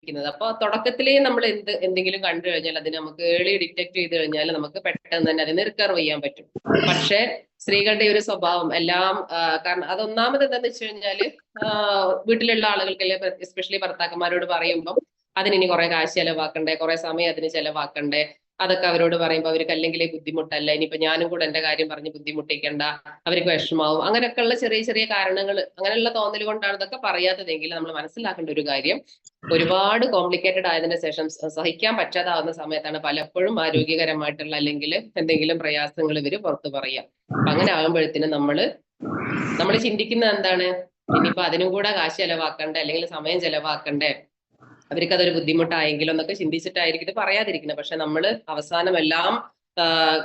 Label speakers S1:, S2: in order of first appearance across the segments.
S1: ഇരിക്കുന്നത്. അപ്പൊ തുടക്കത്തിലേ നമ്മൾ എന്ത് എന്തെങ്കിലും കണ്ടു കഴിഞ്ഞാൽ അതിന് നമുക്ക് ഏർലി ഡിറ്റക്ട് ചെയ്ത് കഴിഞ്ഞാൽ നമുക്ക് പെട്ടെന്ന് തന്നെ അതിനെ റിക്കവർ ചെയ്യാൻ പറ്റും. പക്ഷെ സ്ത്രീകളുടെ ഒരു സ്വഭാവം എല്ലാം കാരണം അതൊന്നാമത് എന്താന്ന് വെച്ച് കഴിഞ്ഞാൽ വീട്ടിലുള്ള ആളുകൾക്ക് എസ്പെഷ്യലി ഭർത്താക്കന്മാരോട് പറയുമ്പം അതിന് ഇനി കുറെ കാശ് ചെലവാക്കണ്ടേ കുറെ സമയം അതിന് ചെലവാക്കണ്ടേ അതൊക്കെ അവരോട് പറയുമ്പോൾ അവർക്ക് അല്ലെങ്കിൽ ബുദ്ധിമുട്ടല്ല. ഇനിയിപ്പോ ഞാനും കൂടെ എന്റെ കാര്യം പറഞ്ഞ് ബുദ്ധിമുട്ടിക്കണ്ട. അവർക്ക് വിഷമാവും അങ്ങനെയൊക്കെയുള്ള ചെറിയ ചെറിയ കാരണങ്ങൾ അങ്ങനെയുള്ള തോന്നൽ കൊണ്ടാണ് ഇതൊക്കെ പറയാത്തതെങ്കിൽ നമ്മൾ മനസ്സിലാക്കേണ്ട ഒരു കാര്യം ഒരുപാട് കോംപ്ലിക്കേറ്റഡ് ആയതിനു ശേഷം സഹിക്കാൻ പറ്റാതാവുന്ന സമയത്താണ് പലപ്പോഴും ആരോഗ്യകരമായിട്ടുള്ള അല്ലെങ്കിൽ എന്തെങ്കിലും പ്രയാസങ്ങൾ ഇവർ പുറത്ത് പറയാം. അങ്ങനെ ആകുമ്പോഴത്തേനും നമ്മൾ നമ്മൾ ചിന്തിക്കുന്നത് എന്താണ്? ഇനിയിപ്പോ അതിനും കൂടെ കാശ് ചെലവാക്കണ്ടേ? അല്ലെങ്കിൽ സമയം ചെലവാക്കണ്ടേ? അവർക്ക് അതൊരു ബുദ്ധിമുട്ടായെങ്കിലും എന്നൊക്കെ ചിന്തിച്ചിട്ടായിരിക്കും ഇത് പറയാതിരിക്കുന്നത്. പക്ഷെ നമ്മൾ അവസാനം എല്ലാം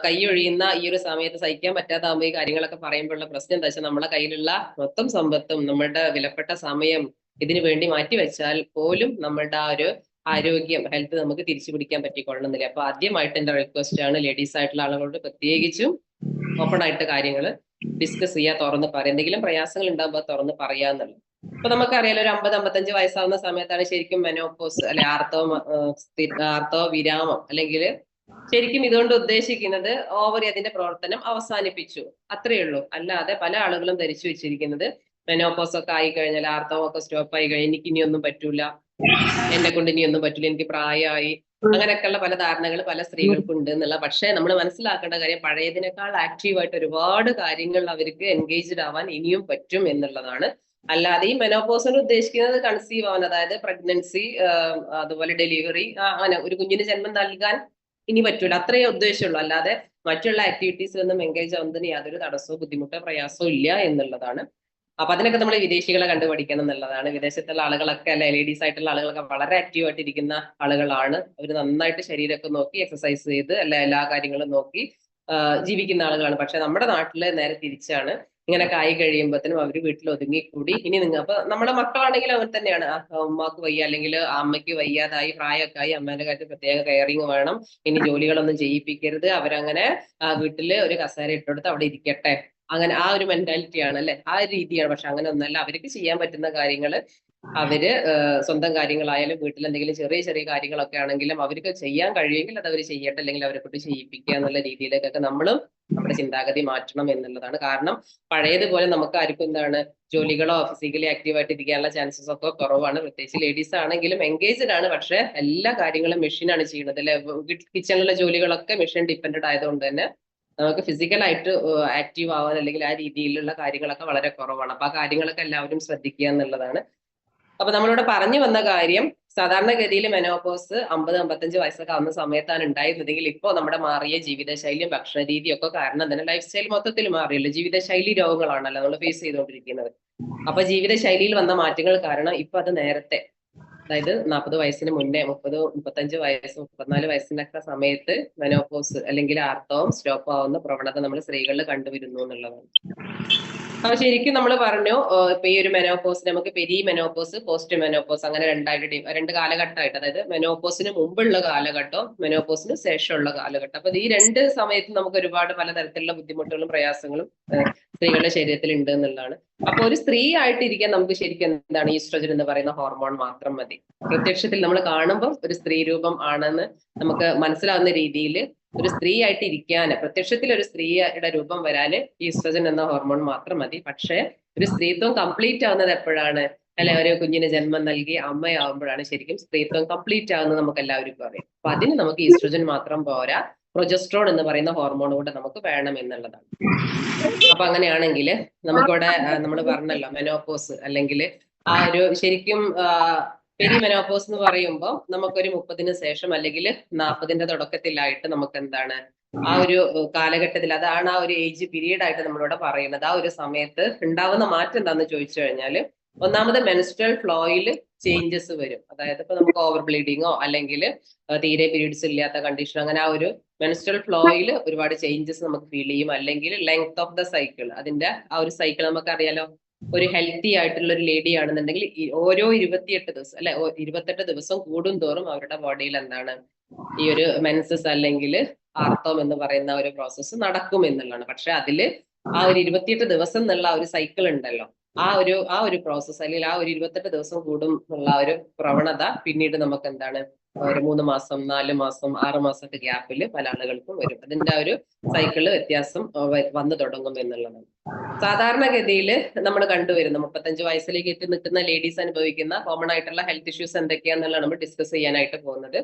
S1: കൈയൊഴിയുന്ന ഈ ഒരു സമയത്ത് സഹിക്കാൻ പറ്റാതാകുമ്പോൾ ഈ കാര്യങ്ങളൊക്കെ പറയുമ്പോഴുള്ള പ്രശ്നം എന്താ വെച്ചാൽ നമ്മളെ കയ്യിലുള്ള മൊത്തം സമ്പത്തും നമ്മളുടെ വിലപ്പെട്ട സമയം ഇതിനു വേണ്ടി മാറ്റിവെച്ചാൽ പോലും നമ്മളുടെ ആ ഒരു ആരോഗ്യം ഹെൽത്ത് നമുക്ക് തിരിച്ചു പിടിക്കാൻ പറ്റിക്കൊള്ളണമെന്നില്ല. അപ്പൊ ആദ്യമായിട്ട് എന്റെ റിക്വസ്റ്റ് ആണ് ലേഡീസ് ആയിട്ടുള്ള ആളുകളോട് പ്രത്യേകിച്ചും ഓപ്പൺ ആയിട്ട് കാര്യങ്ങൾ ഡിസ്കസ് ചെയ്യുക തുറന്ന് പറയാം. എന്തെങ്കിലും പ്രയാസങ്ങൾ ഉണ്ടാകുമ്പോൾ തുറന്ന് പറയാന്നുള്ളത്. ഇപ്പൊ നമുക്കറിയാലോ ഒരു അമ്പത് അമ്പത്തഞ്ച് വയസ്സാവുന്ന സമയത്താണ് ശരിക്കും മെനോപോസ് അല്ലെ ആർത്തവ ആർത്തവ വിരാമം അല്ലെങ്കിൽ ശരിക്കും ഇതുകൊണ്ട് ഉദ്ദേശിക്കുന്നത് ഓവറി അതിന്റെ പ്രവർത്തനം അവസാനിപ്പിച്ചു. അത്രയേ ഉള്ളൂ. അല്ലാതെ പല ആളുകളും ധരിച്ചു വെച്ചിരിക്കുന്നത് മെനോപോസ് ഒക്കെ ആയി കഴിഞ്ഞാൽ ആർത്തവം ഒക്കെ സ്റ്റോപ്പ് ആയി കഴിഞ്ഞാൽ എനിക്ക് ഇനിയൊന്നും പറ്റൂല. എന്നെ കൊണ്ട് ഇനിയൊന്നും പറ്റൂല. എനിക്ക് പ്രായമായി. അങ്ങനെയൊക്കെയുള്ള പല ധാരണകൾ പല സ്ത്രീകൾക്കും ഉണ്ട് എന്നുള്ള പക്ഷേ നമ്മൾ മനസ്സിലാക്കേണ്ട കാര്യം പഴയതിനേക്കാൾ ആക്റ്റീവായിട്ട് ഒരുപാട് കാര്യങ്ങൾ അവർക്ക് എൻഗേജ്ഡ് ആവാൻ ഇനിയും പറ്റും എന്നുള്ളതാണ്. അല്ലാതെ ഈ മെനോപോസിന് ഉദ്ദേശിക്കുന്നത് കൺസീവ് ആവാൻ അതായത് പ്രഗ്നൻസി അതുപോലെ ഡെലിവറി അങ്ങനെ ഒരു കുഞ്ഞിന് ജന്മം നൽകാൻ ഇനി പറ്റൂല. അത്രയേ ഉദ്ദേശമുള്ളൂ അല്ലാതെ മറ്റുള്ള ആക്ടിവിറ്റീസ് ഒന്നും എൻഗേജ് ആവുന്നതിന് യാതൊരു തടസ്സമോ ബുദ്ധിമുട്ടോ പ്രയാസമോ ഇല്ല എന്നുള്ളതാണ്. അപ്പൊ അതിനൊക്കെ നമ്മൾ വിദേശികളെ കണ്ടുപഠിക്കണം എന്നുള്ളതാണ്. വിദേശത്തുള്ള ആളുകളൊക്കെ അല്ലെ ലേഡീസ് ആയിട്ടുള്ള ആളുകളൊക്കെ വളരെ ആക്റ്റീവ് ആയിട്ട് ഇരിക്കുന്ന ആളുകളാണ്. അവർ നന്നായിട്ട് ശരീരമൊക്കെ നോക്കി എക്സസൈസ് ചെയ്ത് അല്ലെ എല്ലാ കാര്യങ്ങളും നോക്കി ജീവിക്കുന്ന ആളുകളാണ്. പക്ഷെ നമ്മുടെ നാട്ടിൽ നേരെ തിരിച്ചാണ്. ഇങ്ങനെയൊക്കെ ആയി കഴിയുമ്പോഴത്തേനും അവർ വീട്ടിൽ ഒതുങ്ങി കൂടി ഇനി നിങ്ങൾ അപ്പൊ നമ്മുടെ മക്കളാണെങ്കിൽ അവർ തന്നെയാണ്. ഉമ്മാക്ക് വയ്യ അല്ലെങ്കിൽ അമ്മയ്ക്ക് വയ്യാതായി പ്രായമൊക്കെ ആയി അമ്മേന്റെ കാര്യത്തിൽ പ്രത്യേക കെയറിങ് വേണം. ഇനി ജോലികളൊന്നും ചെയ്യിപ്പിക്കരുത്. അവരങ്ങനെ വീട്ടിൽ ഒരു കസേര ഇട്ടെടുത്ത് അവിടെ ഇരിക്കട്ടെ. അങ്ങനെ ആ ഒരു മെന്റാലിറ്റി ആണ് അല്ലെ ആ രീതിയാണ്. പക്ഷെ അങ്ങനെ ഒന്നല്ല. അവർക്ക് ചെയ്യാൻ പറ്റുന്ന കാര്യങ്ങൾ അവർ സ്വന്തം കാര്യങ്ങളായാലും വീട്ടിൽ എന്തെങ്കിലും ചെറിയ ചെറിയ കാര്യങ്ങളൊക്കെ ആണെങ്കിലും അവർക്ക് ചെയ്യാൻ കഴിയുമെങ്കിൽ അത് അവർ ചെയ്യട്ടെ അല്ലെങ്കിൽ അവരെ കൊണ്ട് ചെയ്യിപ്പിക്കുക എന്നുള്ള രീതിയിലേക്കൊക്കെ നമ്മളും നമ്മുടെ ചിന്താഗതി മാറ്റണം എന്നുള്ളതാണ്. കാരണം പഴയതുപോലെ നമുക്ക് ആർക്കും എന്താണ് ജോലികളോ ഫിസിക്കലി ആക്റ്റീവായിട്ട് ഇരിക്കാനുള്ള ചാൻസസ് ഒക്കെ കുറവാണ്. പ്രത്യേകിച്ച് ലേഡീസ് ആണെങ്കിലും എൻഗേജ്ഡ് ആണ്. പക്ഷെ എല്ലാ കാര്യങ്ങളും മെഷീനാണ് ചെയ്യുന്നത് അല്ലെ? കിച്ചണിലെ ജോലികളൊക്കെ മെഷീൻ ഡിപ്പെൻഡ് ആയതുകൊണ്ട് തന്നെ നമുക്ക് ഫിസിക്കലായിട്ട് ആക്റ്റീവ് ആവാൻ അല്ലെങ്കിൽ ആ രീതിയിലുള്ള കാര്യങ്ങളൊക്കെ വളരെ കുറവാണ്. അപ്പൊ ആ കാര്യങ്ങളൊക്കെ എല്ലാവരും ശ്രദ്ധിക്കുക എന്നുള്ളതാണ് അപ്പൊ നമ്മളിവിടെ പറഞ്ഞു വന്ന കാര്യം സാധാരണഗതിയിൽ മെനോപോസ് അമ്പത് അമ്പത്തഞ്ച് വയസ്സൊക്കെ ആവുന്ന സമയത്താണ് ഉണ്ടായിരുന്നതെങ്കിൽ ഇപ്പോൾ നമ്മുടെ മാറിയ ജീവിതശൈലിയും ഭക്ഷണ രീതിയൊക്കെ കാരണം തന്നെ ലൈഫ് സ്റ്റൈൽ മൊത്തത്തിൽ മാറിയല്ലോ. ജീവിതശൈലി രോഗങ്ങളാണല്ലോ നമ്മൾ ഫേസ് ചെയ്തുകൊണ്ടിരിക്കുന്നത്. അപ്പൊ ജീവിതശൈലിയിൽ വന്ന മാറ്റങ്ങൾ കാരണം ഇപ്പൊ അത് നേരത്തെ അതായത് നാൽപ്പത് വയസ്സിന് മുന്നേ മുപ്പത് മുപ്പത്തഞ്ച് വയസ്സ് മുപ്പത്തിനാല് വയസ്സിനൊക്കെ സമയത്ത് മെനോപോസ് അല്ലെങ്കിൽ ആർത്തവം സ്റ്റോപ്പ് ആവുന്ന പ്രവണത നമ്മൾ സ്ത്രീകളിൽ കണ്ടുവരുന്നു എന്നുള്ളതാണ്. അപ്പൊ ശരിക്കും നമ്മൾ പറഞ്ഞു ഇപ്പൊ ഈ ഒരു മെനോപോസ് നമുക്ക് പെരി മെനോപോസ് പോസ്റ്റ് മെനോപോസ് അങ്ങനെ രണ്ടായിട്ട് രണ്ട് കാലഘട്ടമായിട്ട് അതായത് മെനോപോസിന് മുമ്പുള്ള കാലഘട്ടം മെനോപോസിന് ശേഷമുള്ള കാലഘട്ടം. അപ്പൊ ഈ രണ്ട് സമയത്ത് നമുക്ക് ഒരുപാട് പലതരത്തിലുള്ള ബുദ്ധിമുട്ടുകളും പ്രയാസങ്ങളും സ്ത്രീകളുടെ ശരീരത്തിൽ ഉണ്ട് എന്നുള്ളതാണ്. അപ്പൊ ഒരു സ്ത്രീ ആയിട്ടിരിക്കാൻ നമുക്ക് ശരിക്കും എന്താണ് ഈസ്ട്രോജൻ എന്ന് പറയുന്ന ഹോർമോൺ മാത്രം മതി. പ്രത്യക്ഷത്തിൽ നമ്മൾ കാണുമ്പോൾ ഒരു സ്ത്രീ രൂപം ആണെന്ന് നമുക്ക് മനസ്സിലാവുന്ന രീതിയിൽ ഒരു സ്ത്രീ ആയിട്ട് ഇരിക്കാൻ പ്രത്യക്ഷത്തിൽ ഒരു സ്ത്രീയുടെ രൂപം വരാന് ഈസ്ട്രജൻ എന്ന ഹോർമോൺ മാത്രം മതി. പക്ഷേ ഒരു സ്ത്രീത്വം കംപ്ലീറ്റ് ആവുന്നത് എപ്പോഴാണ്? അല്ലെ ഒരു കുഞ്ഞിന് ജന്മം നൽകി അമ്മയാവുമ്പോഴാണ് ശരിക്കും സ്ത്രീത്വം കംപ്ലീറ്റ് ആവുന്നത് നമുക്ക് എല്ലാവർക്കും അറിയാം. അപ്പൊ അതിന് നമുക്ക് ഈസ്ട്രജൻ മാത്രം പോരാ. പ്രൊജസ്ട്രോൺ എന്ന് പറയുന്ന ഹോർമോൺ കൂടെ നമുക്ക് വേണം എന്നുള്ളതാണ്. അപ്പൊ അങ്ങനെയാണെങ്കിൽ നമുക്കിവിടെ നമ്മൾ പറഞ്ഞല്ലോ മെനോപോസ് അല്ലെങ്കിൽ ആ ഒരു ശരിക്കും പെരി മെനോപോസ് എന്ന് പറയുമ്പോൾ നമുക്കൊരു മുപ്പതിന് ശേഷം അല്ലെങ്കിൽ നാൽപ്പതിന്റെ തുടക്കത്തിലായിട്ട് നമുക്ക് എന്താണ് ആ ഒരു കാലഘട്ടത്തിൽ അതാണ് ആ ഒരു ഏജ് പീരീഡ് ആയിട്ട് നമ്മളിവിടെ പറയുന്നത്. ആ ഒരു സമയത്ത് ഉണ്ടാവുന്ന മാറ്റം എന്താന്ന് ചോദിച്ചു കഴിഞ്ഞാൽ ഒന്നാമത് മെൻസ്ട്രൽ ഫ്ലോയിൽ ചേഞ്ചസ് വരും. അതായത് ഇപ്പൊ നമുക്ക് ഓവർ ബ്ലീഡിങ്ങോ അല്ലെങ്കിൽ തീരെ പീരീഡ്സ് ഇല്ലാത്ത കണ്ടീഷൻ അങ്ങനെ ആ ഒരു മെൻസ്ട്രൽ ഫ്ലോയിൽ ഒരുപാട് ചേഞ്ചസ് നമുക്ക് ഫീൽ ചെയ്യും. അല്ലെങ്കിൽ ലെങ്ത് ഓഫ് ദ സൈക്കിൾ അതിന്റെ ആ ഒരു സൈക്കിൾ നമുക്കറിയാലോ. ഒരു ഹെൽത്തി ആയിട്ടുള്ള ഒരു ലേഡി ആണെന്നുണ്ടെങ്കിൽ ഓരോ ഇരുപത്തിയെട്ട് ദിവസം അല്ലെ ഇരുപത്തെട്ട് ദിവസം കൂടും തോറും അവരുടെ ബോഡിയിൽ എന്താണ് ഈ ഒരു മെൻസസ് അല്ലെങ്കിൽ ആർത്തവം എന്ന് പറയുന്ന ഒരു പ്രോസസ്സ് നടക്കും എന്നുള്ളതാണ്. പക്ഷെ അതിൽ ആ ഒരു ഇരുപത്തിയെട്ട് ദിവസം എന്നുള്ള ഒരു സൈക്കിൾ ഉണ്ടല്ലോ. ആ ഒരു ആ ഒരു പ്രോസസ്സ് അല്ലെങ്കിൽ ആ ഒരു ഇരുപത്തെട്ട് ദിവസം കൂടും എന്നുള്ള ഒരു പ്രവണത പിന്നീട് നമുക്ക് എന്താണ് ഒരു മൂന്ന് മാസം നാല് മാസം ആറ് മാസത്തെ ഗ്യാപ്പിൽ പല ആളുകൾക്കും വരും. അതിന്റെ ആ ഒരു സൈക്കിൾ വ്യത്യാസം വന്നു തുടങ്ങും എന്നുള്ളതാണ്. സാധാരണഗതിയിൽ നമ്മൾ കണ്ടുവരുന്നത് മുപ്പത്തഞ്ച് വയസ്സിലേക്ക് എത്തി നിൽക്കുന്ന ലേഡീസ് അനുഭവിക്കുന്ന കോമൺ ആയിട്ടുള്ള ഹെൽത്ത് ഇഷ്യൂസ് എന്തൊക്കെയാണെന്നുള്ള നമ്മൾ ഡിസ്കസ് ചെയ്യാനായിട്ട് പോകുന്നത്.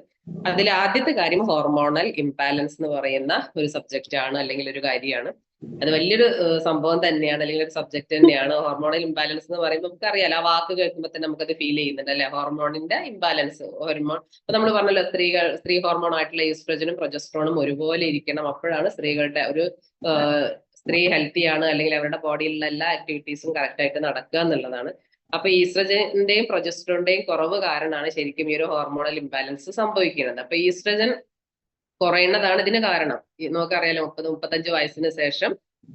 S1: അതിൽ ആദ്യത്തെ കാര്യം ഹോർമോണൽ ഇംബാലൻസ് എന്ന് പറയുന്ന ഒരു സബ്ജക്റ്റ് ആണ് അല്ലെങ്കിൽ ഒരു കാര്യമാണ്. അത് വലിയൊരു സംഭവം തന്നെയാണ് അല്ലെങ്കിൽ ഒരു സബ്ജക്ട് തന്നെയാണ്. ഹോർമോണൽ ഇംബാലൻസ് എന്ന് പറയുമ്പോൾ നമുക്കറിയാലോ ആ വാക്ക് കേൾക്കുമ്പോൾ തന്നെ നമുക്കത് ഫീൽ ചെയ്യുന്നുണ്ട് അല്ലെ? ഹോർമോണിന്റെ ഇംബാലൻസ് ഹോർമോൺ ഇപ്പൊ നമ്മൾ പറഞ്ഞല്ലോ സ്ത്രീകൾ സ്ത്രീ ഹോർമോൺ ആയിട്ടുള്ള ഈസ്ട്രജനും പ്രൊജസ്ട്രോണും ഒരുപോലെ ഇരിക്കണം. അപ്പോഴാണ് സ്ത്രീകളുടെ ഒരു സ്ത്രീ ഹെൽത്തി ആണ് അല്ലെങ്കിൽ അവരുടെ ബോഡിയിലുള്ള എല്ലാ ആക്ടിവിറ്റീസും കറക്റ്റ് ആയിട്ട് നടക്കുക എന്നുള്ളതാണ്. അപ്പൊ ഈസ്ട്രജന്റെയും പ്രൊജസ്ട്രോണിന്റെയും കുറവ് കാരണമാണ് ശരിക്കും ഈ ഒരു ഹോർമോണൽ ഇംബാലൻസ് സംഭവിക്കുന്നത്. അപ്പൊ ഈസ്ട്രജൻ കുറയുന്നതാണ് ഇതിന് കാരണം. നമുക്കറിയാലോ മുപ്പത് മുപ്പത്തഞ്ച് വയസ്സിന് ശേഷം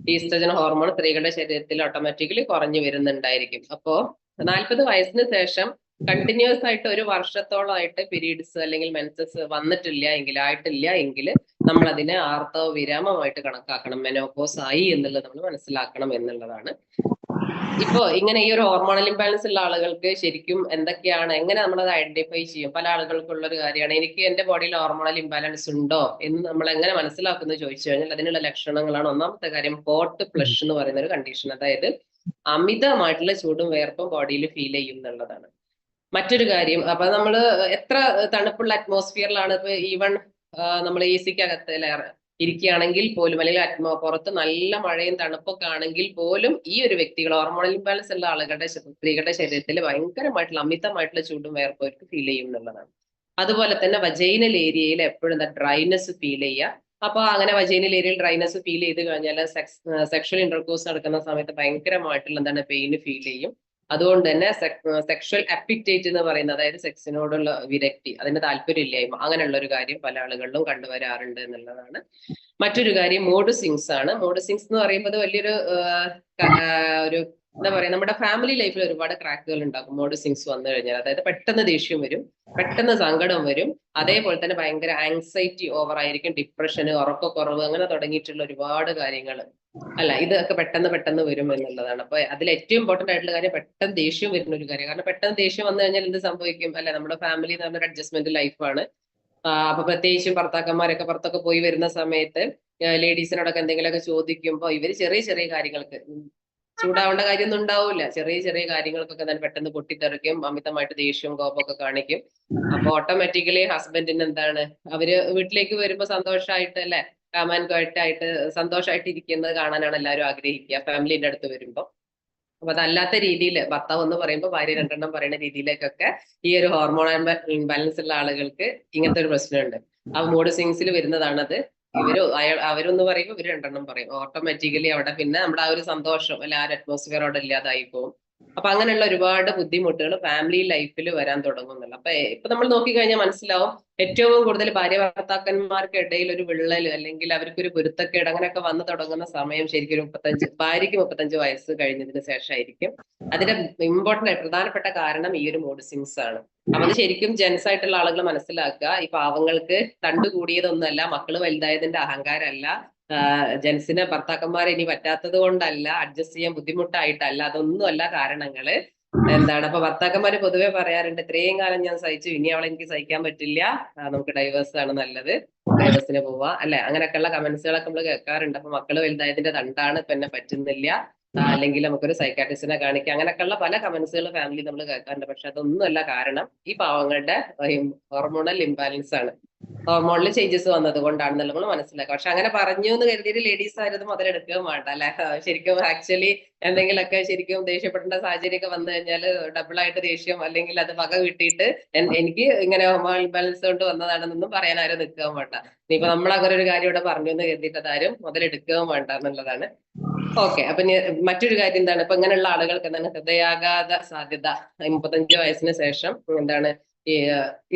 S1: ഈസ്ട്രജൻ ഹോർമോൺ സ്ത്രീകളുടെ ശരീരത്തിൽ ഓട്ടോമാറ്റിക്കലി കുറഞ്ഞു വരുന്നുണ്ടായിരിക്കും. അപ്പോ നാൽപ്പത് വയസ്സിന് ശേഷം കണ്ടിന്യൂസ് ആയിട്ട് ഒരു വർഷത്തോളമായിട്ട് പീരീഡ്സ് അല്ലെങ്കിൽ മെൻസസ് വന്നിട്ടില്ല എങ്കിൽ ആയിട്ടില്ല എങ്കിൽ നമ്മൾ അതിനെ ആർത്തവ വിരാമമായിട്ട് കണക്കാക്കണം. മെനോപോസ് ആയി എന്നുള്ളത് നമ്മൾ മനസ്സിലാക്കണം എന്നുള്ളതാണ്. ഇപ്പോ ഇങ്ങനെ ഈ ഒരു ഹോർമോണൽ ഇംബാലൻസ് ഉള്ള ആളുകൾക്ക് ശരിക്കും എന്തൊക്കെയാണ് എങ്ങനെ നമ്മൾ അത് ഐഡന്റിഫൈ ചെയ്യും? പല ആളുകൾക്കുള്ള ഒരു കാര്യമാണ്. എനിക്ക് എന്റെ ബോഡിയിൽ ഹോർമോണൽ ഇംബാലൻസ് ഉണ്ടോ എന്ന് നമ്മൾ എങ്ങനെ മനസ്സിലാക്കുന്നു ചോദിച്ചു കഴിഞ്ഞാൽ അതിനുള്ള ലക്ഷണങ്ങളാണ്. ഒന്നാമത്തെ കാര്യം ഹോട്ട് ഫ്ലഷ് എന്ന് പറയുന്ന ഒരു കണ്ടീഷൻ അതായത് അമിതമായിട്ടുള്ള ചൂടും വേർപ്പും ബോഡിയിൽ ഫീൽ ചെയ്യും എന്നുള്ളതാണ്. മറ്റൊരു കാര്യം അപ്പൊ നമ്മൾ എത്ര തണുപ്പുള്ള അറ്റ്മോസ്ഫിയറിലാണ് ഇപ്പൊ ഈവൺ നമ്മൾ എ സിക്കകത്ത് ഇരിക്കുകയാണെങ്കിൽ പോലും അല്ലെങ്കിൽ അറ്റ്മോ പുറത്ത് നല്ല മഴയും തണുപ്പൊക്കെ ആണെങ്കിൽ പോലും ഈ ഒരു വ്യക്തികൾ ഹോർമോണൽ ഇംബാലൻസ് ഉള്ള ആളുകളുടെ സ്ത്രീകളുടെ ശരീരത്തിൽ ഭയങ്കരമായിട്ടുള്ള അമിതമായിട്ടുള്ള ചൂടും വേർപ്പും അവർക്ക് ഫീൽ ചെയ്യും എന്നുള്ളതാണ്. അതുപോലെ തന്നെ വജൈനൽ ഏരിയയിൽ എപ്പോഴും എന്താ ഡ്രൈനെസ് ഫീൽ ചെയ്യുക. അപ്പൊ അങ്ങനെ വജൈനൽ ഏരിയയിൽ ഡ്രൈനെസ് ഫീൽ ചെയ്ത് കഴിഞ്ഞാൽ സെക്സ് സെക്ഷൽ ഇന്റർകോഴ്സ് നടക്കുന്ന സമയത്ത് ഭയങ്കരമായിട്ടുള്ള എന്താണ് പെയിൻ ഫീൽ ചെയ്യും. അതുകൊണ്ട് തന്നെ സെക്ഷൽ അപ്പിറ്റേറ്റ് എന്ന് പറയുന്നത് അതായത് സെക്സിനോടുള്ള വിരക്തി അതിന് താല്പര്യമില്ലായ്മ അങ്ങനെയുള്ള ഒരു കാര്യം പല ആളുകളിലും കണ്ടുവരാറുണ്ട് എന്നുള്ളതാണ്. മറ്റൊരു കാര്യം മോഡ് സിങ്സ് ആണ്. മോഡ് സിങ്സ് എന്ന് പറയുമ്പോൾ വലിയൊരു ഒരു എന്താ പറയാ നമ്മുടെ ഫാമിലി ലൈഫിൽ ഒരുപാട് ക്രാക്കുകൾ ഉണ്ടാകും. മോഡ് സിങ്സ് വന്നു കഴിഞ്ഞാൽ. അതായത് പെട്ടെന്ന് ദേഷ്യം വരും പെട്ടെന്ന് സങ്കടം വരും. അതേപോലെ തന്നെ ഭയങ്കര ആങ്സൈറ്റി ഓവർ ആയിരിക്കും ഡിപ്രഷന് ഉറക്കക്കുറവ് അങ്ങനെ തുടങ്ങിയിട്ടുള്ള ഒരുപാട് കാര്യങ്ങൾ അല്ല ഇതൊക്കെ പെട്ടെന്ന് പെട്ടെന്ന് വരും എന്നുള്ളതാണ്. അപ്പൊ അതിൽ ഏറ്റവും ഇമ്പോർട്ടന്റ് ആയിട്ടുള്ള കാര്യം പെട്ടെന്ന് ദേഷ്യം വരുന്ന ഒരു കാര്യം. കാരണം പെട്ടെന്ന് ദേഷ്യം വന്നു കഴിഞ്ഞാൽ എന്ത് സംഭവിക്കും? അല്ല നമ്മുടെ ഫാമിലി എന്ന് പറഞ്ഞ അഡ്ജസ്റ്റ്മെന്റ് ലൈഫാണ് അപ്പൊ പ്രത്യേകിച്ചും ഭർത്താക്കന്മാരൊക്കെ പുറത്തൊക്കെ പോയി വരുന്ന സമയത്ത് ലേഡീസിനോടൊക്കെ എന്തെങ്കിലുമൊക്കെ ചോദിക്കുമ്പോൾ ഇവർ ചെറിയ ചെറിയ കാര്യങ്ങൾക്ക് ചൂടാവേണ്ട കാര്യമൊന്നും ഉണ്ടാവില്ല ചെറിയ ചെറിയ കാര്യങ്ങൾക്കൊക്കെ തന്നെ പെട്ടെന്ന് പൊട്ടിത്തെറിക്കും അമിതമായിട്ട് ദേഷ്യവും കോപമൊക്കെ കാണിക്കും. അപ്പൊ ഓട്ടോമാറ്റിക്കലി ഹസ്ബൻഡിന് എന്താണ്? അവർ വീട്ടിലേക്ക് വരുമ്പോ സന്തോഷമായിട്ട് അല്ലെ? കാമാൻകായിട്ടായിട്ട് സന്തോഷമായിട്ട് ഇരിക്കുന്നത് കാണാനാണ് എല്ലാവരും ആഗ്രഹിക്കുക ഫാമിലിന്റെ അടുത്ത് വരുമ്പോ. അപ്പൊ അതല്ലാത്ത രീതിയിൽ ഭർത്താവ് എന്ന് പറയുമ്പോൾ ഭാര്യ രണ്ടെണ്ണം പറയുന്ന രീതിയിലേക്കൊക്കെ ഈ ഒരു ഹോർമോൺ ഇംബാലൻസ് ഉള്ള ആളുകൾക്ക് ഇങ്ങനത്തെ ഒരു പ്രശ്നമുണ്ട്. ആ മൂഡ് സ്വിങ്സിൽ വരുന്നതാണത്. ഇവർ അവരൊന്ന് പറയും ഇവർ രണ്ടെണ്ണം പറയും. ഓട്ടോമാറ്റിക്കലി അവിടെ പിന്നെ നമ്മുടെ ആ ഒരു സന്തോഷം അല്ലെ ആ ഒരു അറ്റ്മോസ്ഫിയർ അവിടെ ഇല്ലാതായി പോകും അപ്പൊ അങ്ങനെയുള്ള ഒരുപാട് ബുദ്ധിമുട്ടുകൾ ഫാമിലി ലൈഫിൽ വരാൻ തുടങ്ങുന്നുണ്ട്. അപ്പൊ ഇപ്പൊ നമ്മൾ നോക്കിക്കഴിഞ്ഞാൽ മനസ്സിലാവും ഏറ്റവും കൂടുതൽ ഭാര്യ ഭർത്താക്കന്മാർക്ക് ഇടയിൽ ഒരു വിള്ളൽ അല്ലെങ്കിൽ അവർക്ക് ഒരു പൊരുത്തക്കേട് അങ്ങനെയൊക്കെ വന്നു തുടങ്ങുന്ന സമയം ശരിക്കും മുപ്പത്തഞ്ച് ഭാര്യയ്ക്ക് മുപ്പത്തഞ്ച് വയസ്സ് കഴിഞ്ഞതിന് ശേഷമായിരിക്കും. അതിന്റെ ഇമ്പോർട്ടന്റ് പ്രധാനപ്പെട്ട കാരണം ഈ ഒരു മൂഡ് സിങ്സ് ആണ്. അപ്പൊ അത് ശരിക്കും ജെൻസ് ആയിട്ടുള്ള ആളുകൾ മനസ്സിലാക്കുക. ഈ പാവങ്ങൾക്ക് തണ്ട് കൂടിയതൊന്നുമല്ല മക്കൾ വലുതായതിന്റെ അഹങ്കാരമല്ല. ജെൻസിന് ഭർത്താക്കന്മാർ ഇനി പറ്റാത്തത് കൊണ്ടല്ല അഡ്ജസ്റ്റ് ചെയ്യാൻ ബുദ്ധിമുട്ടായിട്ടല്ല. അതൊന്നുമല്ല കാരണങ്ങൾ. എന്താണ്? അപ്പൊ ഭർത്താക്കന്മാര് പൊതുവെ പറയാറുണ്ട് ഇത്രയും കാലം ഞാൻ സഹിച്ചു ഇനി അവളെ എനിക്ക് സഹിക്കാൻ പറ്റില്ല. നമുക്ക് ഡൈവേഴ്സ് ആണ് നല്ലത്. ഡൈവേഴ്സിന് പോവാ. അല്ലെ? അങ്ങനെയൊക്കെയുള്ള കമന്റ്സുകളൊക്കെ നമ്മൾ കേൾക്കാറുണ്ട്. അപ്പൊ മക്കൾ വലുതായതിന്റെ തണ്ടാണ് ഇപ്പൊ എന്നെ പറ്റുന്നില്ല. അല്ലെങ്കിൽ നമുക്കൊരു സൈക്കാട്രിസ്റ്റിനെ കാണിക്കുക. അങ്ങനെയൊക്കെയുള്ള പല കമന്റ്സുകൾ ഫാമിലി നമ്മൾ കേൾക്കാറുണ്ട്. പക്ഷെ അതൊന്നുമല്ല കാരണം ഈ പാവങ്ങളുടെ ഹോർമോണൽ ഇംബാലൻസ് ആണ്. ഹോർമോണിൽ ചേഞ്ചസ് വന്നത് കൊണ്ടാണെന്നുള്ള നമ്മൾ മനസ്സിലാക്കുക പക്ഷെ അങ്ങനെ പറഞ്ഞു എന്ന് കരുതിയിട്ട് ലേഡീസ് ആരും മുതലെടുക്കുകയും വേണ്ട അല്ലെ? ശരിക്കും ആക്ച്വലി എന്തെങ്കിലുമൊക്കെ ശരിക്കും ദേഷ്യപ്പെടേണ്ട സാഹചര്യമൊക്കെ വന്നു കഴിഞ്ഞാൽ ഡബിൾ ആയിട്ട് ദേഷ്യം അല്ലെങ്കിൽ അത് വക കിട്ടിയിട്ട് എനിക്ക് ഇങ്ങനെ ഇംബാലൻസ് കൊണ്ട് വന്നതാണെന്നൊന്നും പറയാൻ ആരും നിൽക്കുകയും വേണ്ട. ഇനിയിപ്പോ നമ്മൾ അങ്ങനെ ഒരു കാര്യം ഇവിടെ പറഞ്ഞു എന്ന് കരുതിയിട്ട് അതാരും മുതലെടുക്കുകയും വേണ്ട എന്നുള്ളതാണ്. ഓക്കെ അപ്പൊ മറ്റൊരു കാര്യം എന്താണ്? ഇപ്പൊ ഇങ്ങനെയുള്ള ആളുകൾക്ക് എന്താണ്? ഹൃദയാഘാത സാധ്യത മുപ്പത്തഞ്ച് വയസ്സിന് ശേഷം എന്താണ്?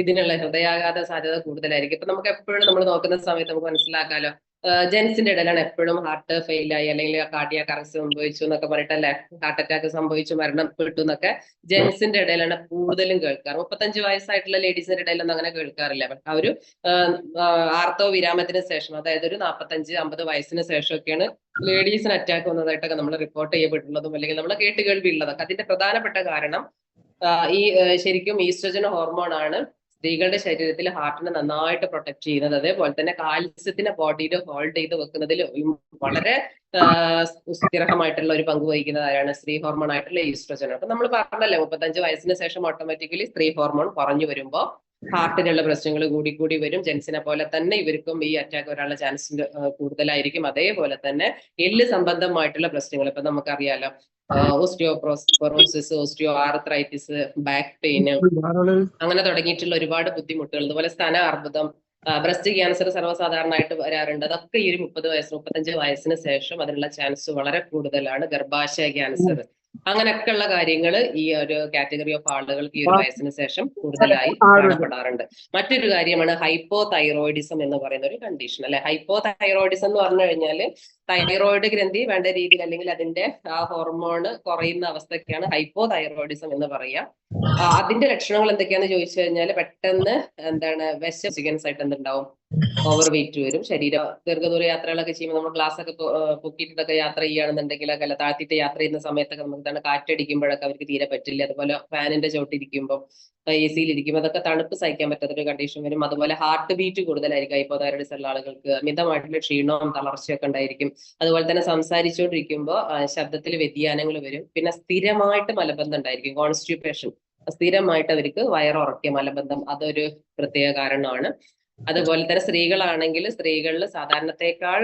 S1: ഇതിനുള്ള ഹൃദയാഘാത സാധ്യത കൂടുതലായിരിക്കും. ഇപ്പൊ നമുക്ക് എപ്പോഴും നമ്മൾ നോക്കുന്ന സമയത്ത് നമുക്ക് മനസ്സിലാക്കാലോ ജെൻസിന്റെ ഇടയിലാണ് എപ്പോഴും ഹാർട്ട് ഫെയിൽ ആയി അല്ലെങ്കിൽ കാർഡിയാക് അറസ്റ്റ് സംഭവിച്ചു എന്നൊക്കെ പറഞ്ഞിട്ടല്ലേ ഹാർട്ട് അറ്റാക്ക് സംഭവിച്ചു മരണപ്പെട്ടു എന്നൊക്കെ ജെൻസിന്റെ ഇടയിലാണ് കൂടുതലും കേൾക്കാറ്. മുപ്പത്തഞ്ച് വയസ്സായിട്ടുള്ള ലേഡീസിന്റെ ഇടയിലൊന്നും അങ്ങനെ കേൾക്കാറില്ല. ആ ഒരു ആർത്തവ വിരാമത്തിന് ശേഷം അതായത് ഒരു നാൽപ്പത്തഞ്ച് അമ്പത് വയസ്സിന് ശേഷമൊക്കെയാണ് ലേഡീസിന് അറ്റാക്ക് വന്നതായിട്ടൊക്കെ നമ്മൾ റിപ്പോർട്ട് ചെയ്യപ്പെട്ടുള്ളതും അല്ലെങ്കിൽ നമ്മൾ കേട്ട് കേൾവി ഉള്ളതൊക്കെ അതിന്റെ പ്രധാനപ്പെട്ട കാരണം ഈ ശരിക്കും ഈസ്ട്രജൻ ഹോർമോൺ ആണ് സ്ത്രീകളുടെ ശരീരത്തിൽ ഹാർട്ടിനെ നന്നായിട്ട് പ്രൊട്ടക്ട് ചെയ്യുന്നത്. അതേപോലെ തന്നെ കാൽസ്യത്തിനെ ബോഡിയിൽ ഹോൾഡ് ചെയ്ത് വെക്കുന്നതിൽ വളരെ സ്ഥിരമായിട്ടുള്ള ഒരു പങ്ക് വഹിക്കുന്നതായാണ് സ്ത്രീ ഹോർമോൺ ആയിട്ടുള്ള ഈസ്ട്രജൻ അപ്പൊ നമ്മൾ പറഞ്ഞല്ലോ മുപ്പത്തഞ്ച് വയസ്സിന് ശേഷം ഓട്ടോമാറ്റിക്കലി സ്ത്രീ ഹോർമോൺ കുറഞ്ഞു വരുമ്പോൾ ഹാർട്ടിനുള്ള പ്രശ്നങ്ങൾ കൂടി കൂടി വരും. ജെൻസിനെ പോലെ തന്നെ ഇവർക്കും ഈ അറ്റാക്ക് വരാനുള്ള ചാൻസ് കൂടുതലായിരിക്കും. അതേപോലെ തന്നെ എല്ല് സംബന്ധമായിട്ടുള്ള പ്രശ്നങ്ങൾ ഇപ്പൊ നമുക്കറിയാലോ. Osteoporosis osteo arthritis back pain അങ്ങനെ തുടങ്ങിയിട്ടുള്ള ഒരുപാട് ബുദ്ധിമുട്ടുകൾ. അതുപോലെ സ്ഥന അർബുദം ബ്രസ്റ്റ് ക്യാൻസർ സർവസാധാരണമായിട്ട് വരാറുണ്ട്. അതൊക്കെ ഈ ഒരു മുപ്പത് വയസ്സ് മുപ്പത്തഞ്ച് വയസ്സിന് ശേഷം അതിനുള്ള ചാൻസ് വളരെ കൂടുതലാണ് ഗർഭാശയ ക്യാൻസർ. അങ്ങനെയൊക്കെയുള്ള കാര്യങ്ങൾ ഈ ഒരു കാറ്റഗറി ഓഫ് ആളുകൾക്ക് ഈ ഒരു വയസ്സിന് ശേഷം കൂടുതലായി കാണപ്പെടാറുണ്ട്. മറ്റൊരു കാര്യമാണ് ഹൈപ്പോ തൈറോയിഡിസം എന്ന് പറയുന്ന ഒരു കണ്ടീഷൻ അല്ലെ? ഹൈപ്പോ തൈറോയിഡിസം എന്ന് പറഞ്ഞു കഴിഞ്ഞാൽ തൈറോയിഡ് ഗ്രന്ഥി വേണ്ട രീതിയിൽ അല്ലെങ്കിൽ അതിന്റെ ആ ഹോർമോണ് കുറയുന്ന അവസ്ഥയ്ക്കാണ് ഹൈപ്പോ തൈറോയിഡിസം എന്ന് പറയാം. അതിന്റെ ലക്ഷണങ്ങൾ എന്തൊക്കെയാന്ന് ചോദിച്ചു കഴിഞ്ഞാൽ പെട്ടെന്ന് എന്താണ് വിശ ചിക്കൻസ് ആയിട്ട് എന്തുണ്ടാവും? ഓവർ വെയിറ്റ് വരും. ശരീര ദീർഘദൂര യാത്രകളൊക്കെ ചെയ്യുമ്പോൾ നമ്മൾ ഗ്ലാസ് ഒക്കെ പൊക്കിയിട്ടൊക്കെ യാത്ര ചെയ്യുകയാണെന്നുണ്ടെങ്കിൽ അല്ല താഴ്ത്തിട്ട് യാത്ര ചെയ്യുന്ന സമയത്തൊക്കെ നമുക്ക് തന്നെ കാറ്റടിക്കുമ്പോഴൊക്കെ അവർക്ക് തീരെ പറ്റില്ല. അതുപോലെ ഫാനിന്റെ ചോട്ടിരിക്കുമ്പോൾ എ സിയിൽ ഇരിക്കുമ്പോൾ അതൊക്കെ തണുപ്പ് സഹിക്കാൻ പറ്റാത്തൊരു കണ്ടീഷൻ വരും. അതുപോലെ ഹാർട്ട് ബീറ്റ് കൂടുതലായിരിക്കും. ഹൈപ്പോതൈറോയിഡിസ് ഉള്ള ആളുകൾക്ക് അമിതമായിട്ടുള്ള ക്ഷീണവും തളർച്ചയൊക്കെ ഉണ്ടായിരിക്കും. അതുപോലെ തന്നെ സംസാരിച്ചുകൊണ്ടിരിക്കുമ്പോൾ ശബ്ദത്തിൽ വ്യതിയാനങ്ങൾ വരും. പിന്നെ സ്ഥിരമായിട്ട് മലബന്ധം ഉണ്ടായിരിക്കും. കോൺസ്റ്റിപ്പേഷൻ സ്ഥിരമായിട്ട് അവർക്ക് വയറുറക്കിയ മലബന്ധം അതൊരു പ്രത്യേക കാരണമാണ്. അതുപോലെ തന്നെ സ്ത്രീകളാണെങ്കിൽ സ്ത്രീകളിൽ സാധാരണത്തെക്കാൾ